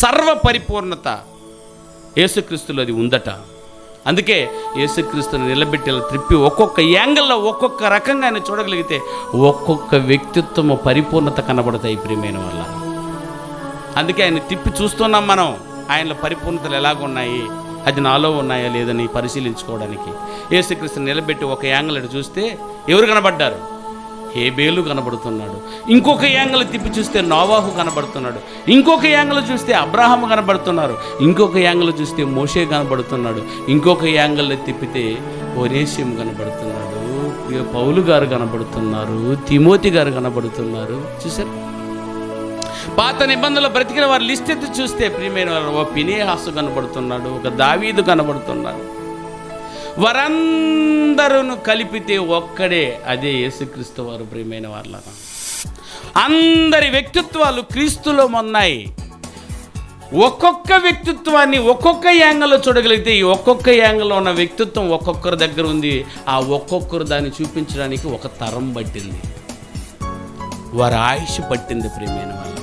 సర్వ పరిపూర్ణత యేసుక్రీస్తులో అది ఉందట. అందుకే యేసుక్రీస్తుని నిలబెట్టేలా త్రిప్పి ఒక్కొక్క యాంగిల్లో ఒక్కొక్క రకంగా ఆయన చూడగలిగితే ఒక్కొక్క వ్యక్తిత్వము పరిపూర్ణత కనబడతాయి ప్రియమైన వల్ల అందుకే ఆయన తిప్పి చూస్తున్నాం మనం ఆయనలో పరిపూర్ణతలు ఎలాగున్నాయి అది నాలో ఉన్నాయా లేదని పరిశీలించుకోవడానికి. యేసుక్రీస్తుని నిలబెట్టి ఒక యాంగిల్ అటు చూస్తే ఎవరు కనబడ్డారు? హేబేలు కనబడుతున్నాడు. ఇంకొక యాంగిల్ తిప్పి చూస్తే నోవాహు కనబడుతున్నాడు. ఇంకొక యాంగిల్ చూస్తే అబ్రాహం కనబడుతున్నారు. ఇంకొక యాంగిల్ చూస్తే మోషే కనబడుతున్నాడు. ఇంకొక యాంగిల్ తిప్పితే ఒరేషియం కనబడుతున్నాడు. పౌలు గారు కనబడుతున్నారు. తిమోతి గారు కనబడుతున్నారు. చూసారు పాత నిబంధనలు బ్రతికిన వారి లిస్ట్ ఎత్తి చూస్తే ప్రియమైన వారు ఓ పినేహాసు కనబడుతున్నాడు ఒక దావీదు కనబడుతున్నాడు. వారందరూ కలిపితే ఒక్కడే అదే యేసుక్రీస్తు వారు ప్రియమైన వాళ్ళ అందరి వ్యక్తిత్వాలు క్రీస్తులో ఉన్నాయి ఒక్కొక్క వ్యక్తిత్వాన్ని ఒక్కొక్క యాంగిల్లో చూడగలిగితే ఈ ఒక్కొక్క యాంగిల్లో ఉన్న వ్యక్తిత్వం ఒక్కొక్కరి దగ్గర ఉంది. ఆ ఒక్కొక్కరు దాన్ని చూపించడానికి ఒక తరం పట్టింది. వారి ఆయుష్ పట్టింది ప్రియమైన వాళ్ళ